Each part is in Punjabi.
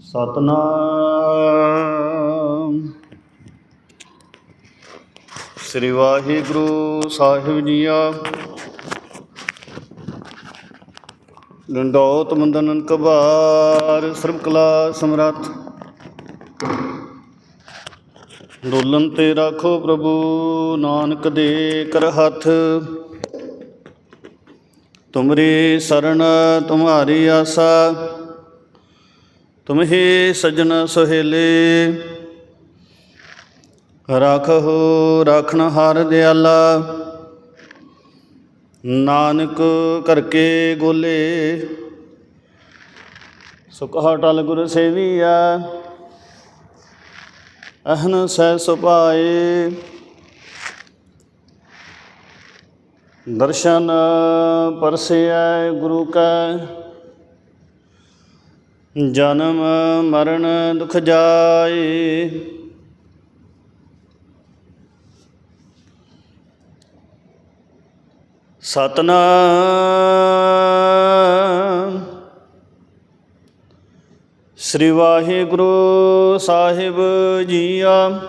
ਸਤਨਾਮ। ਸ੍ਰੀ ਵਾਹਿਗੁਰੂ ਸਾਹਿਬ ਜੀਆ। ਡੰਡੋਤ ਮੰਦਨ ਕਬਾਰ ਸਰਬ ਕਲਾ ਸਮਰੱਥ। ਡੋਲਨ ਤੇ ਰੱਖੋ ਪ੍ਰਭੂ, ਨਾਨਕ ਦੇ ਕਰ ਹੱਥ। ਤੁਮਰੀ ਸਰਣ ਤੁਮਾਰੀ ਆਸਾ। ਤੁਮਹੀ ਸਜਣ ਸੁਹੇਲੇ। ਰਾਖੋ ਰਾਖਣ ਹਰ ਦਿਆਲਾ। ਨਾਨਕ ਕਰਕੇ ਗੋਲੇ। ਸੁਖਾ ਟਲ ਗੁਰ ਸੇਵੀਆ ਅਹਨ ਸਹਿ ਸੁਭਾਏ। ਦਰਸ਼ਨ ਪਰਸਿਐ ਗੁਰੂ ਕੈ। ਜਨਮ ਮਰਨ ਦੁਖ ਜਾਏ। ਸਤਨਾਮ। ਸ੍ਰੀ ਵਾਹਿਗੁਰੂ ਸਾਹਿਬ ਜੀਆ।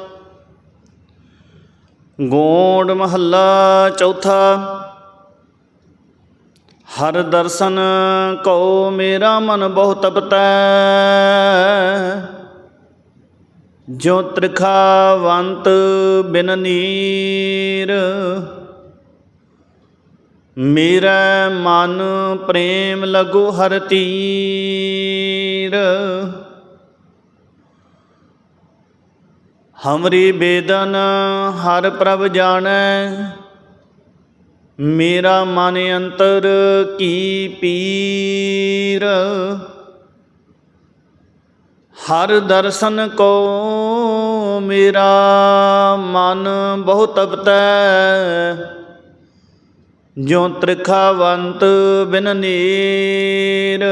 ਗੋਂਡ ਮਹੱਲਾ ਚੌਥਾ। ਹਰ ਦਰਸ਼ਨ ਕਉ ਮੇਰਾ ਮਨ ਬਹੁ ਤਪਤੈ। ਜੋ ਤ੍ਰਿਖਾਵੰਤ ਬਿਨ ਨੀਰ, ਮੇਰਾ ਮਨ ਪ੍ਰੇਮ ਲਗੂ ਹਰ ਤੀਰ। ਹਮਰੀ ਬੇਦਨ ਹਰ ਪ੍ਰਭ ਜਾਣੈ ਮੇਰਾ ਮਨ ਅੰਤਰ ਕੀ ਪੀਰ? ਹਰ ਦਰਸ਼ਨ ਕੋ ਮੇਰਾ ਮਨ ਬਹੁਤ ਤਪਤੈ। ਜਿਉ ਤ੍ਰਿਖਾਵੰਤ ਬਿਨ ਨੀਰ।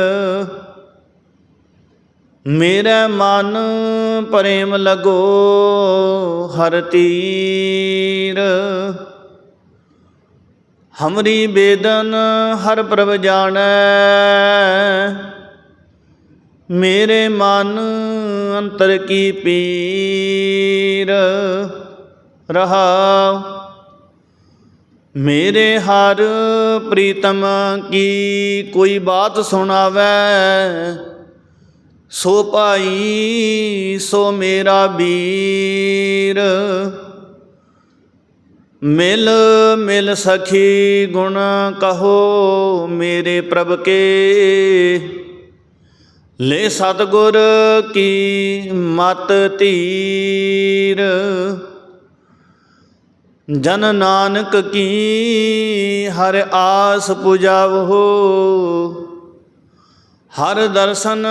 ਮੇਰਾ ਮਨ ਪ੍ਰੇਮ ਲਗੋ ਹਰ ਤੀਰ। ਹਮਰੀ ਬੇਦਨ ਹਰ ਪ੍ਰਭ ਜਾਣੈ। ਮੇਰੇ ਮਨ ਅੰਤਰ ਕੀ ਪੀਰ ਰਹਾਉ ਮੇਰੇ ਹਰ ਪ੍ਰੀਤਮ ਕੀ ਕੋਈ ਬਾਤ ਸੁਣਾਵੇ। ਸੋ ਭਾਈ ਸੋ ਮੇਰਾ ਵੀਰ। ਮਿਲ ਮਿਲ ਸਖੀ ਗੁਣ ਕਹੋ ਮੇਰੇ ਪ੍ਰਭ ਕੇ। ਲੈ ਸਤਗੁਰ ਕੀ ਮਤ ਧੀਰ। ਜਨ ਨਾਨਕ ਕੀ ਹਰ ਆਸ ਪੁਜਾਵੋ। ਹਰ ਦਰਸ਼ਨ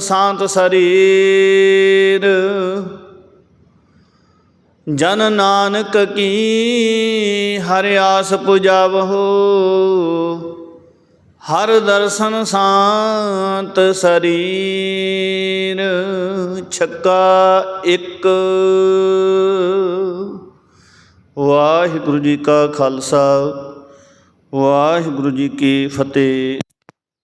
ਸ਼ਾਂਤ ਸਰੀਰ। ਜਨ ਨਾਨਕ ਕੀ ਹਰ ਆਸ ਪੁਜਾਵੋ ਹਰ ਦਰਸ਼ਨ ਸਾਤ ਸਰੀਰ, ਛੱਕਾ ਇੱਕ। ਵਾਹਿਗੁਰੂ ਜੀ ਕਾ ਖਾਲਸਾ, ਵਾਹਿਗੁਰੂ ਜੀ ਕੀ ਫਤਿਹ।